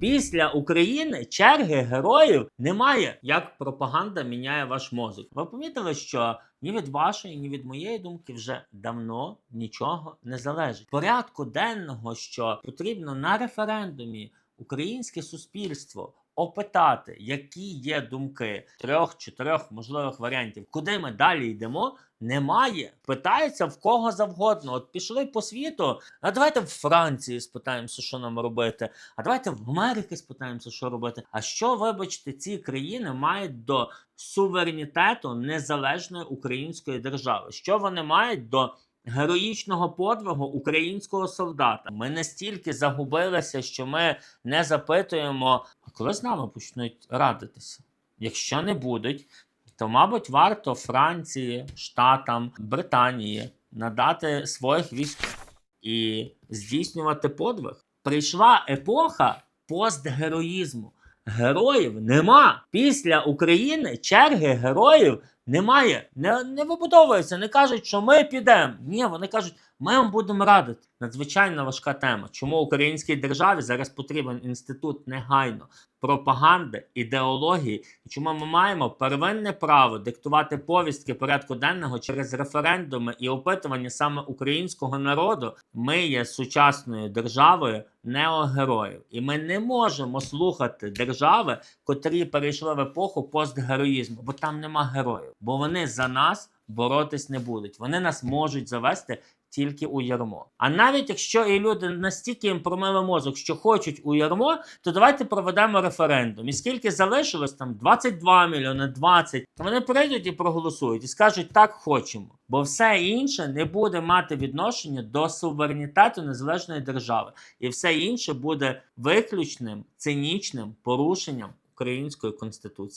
Після України черги героїв немає. Як пропаганда міняє ваш мозок. Ви помітили, що ні від вашої, ні від моєї думки вже давно нічого не залежить. Порядку денного, що потрібно на референдумі українське суспільство опитати, які є думки трьох-чотирьох можливих варіантів, куди ми далі йдемо. Немає. Питаються в кого завгодно. От пішли по світу. А давайте в Франції спитаємося, що нам робити. А давайте в Америці спитаємося, що робити. А що, вибачте, ці країни мають до суверенітету незалежної української держави? Що вони мають до героїчного подвигу українського солдата? Ми настільки загубилися, що ми не запитуємо, коли з нами почнуть радитися? Якщо не будуть, то, мабуть, варто Франції, Штатам, Британії надати своїх військ і здійснювати подвиг. Прийшла епоха постгероїзму. Героїв нема. Після України черги героїв немає. Не, не вибудовується, не кажуть, що ми підемо. Ні, вони кажуть, ми вам будемо радити. Надзвичайно важка тема. Чому українській державі зараз потрібен інститут негайно пропаганди, ідеології, чому ми маємо первинне право диктувати повістки порядку денного через референдуми і опитування саме українського народу. Ми є сучасною державою неогероїв, і ми не можемо слухати держави, котрі перейшли в епоху постгероїзму, бо там нема героїв, бо вони за нас боротись не будуть. Вони нас можуть завести тільки у ярмо. А навіть якщо і люди настільки їм промили мозок, що хочуть у ярмо, то давайте проведемо референдум. І скільки залишилось там 22 мільйони, 20, то вони прийдуть і проголосують і скажуть так хочемо. Бо все інше не буде мати відношення до суверенітету незалежної держави, і все інше буде виключним цинічним порушенням української конституції.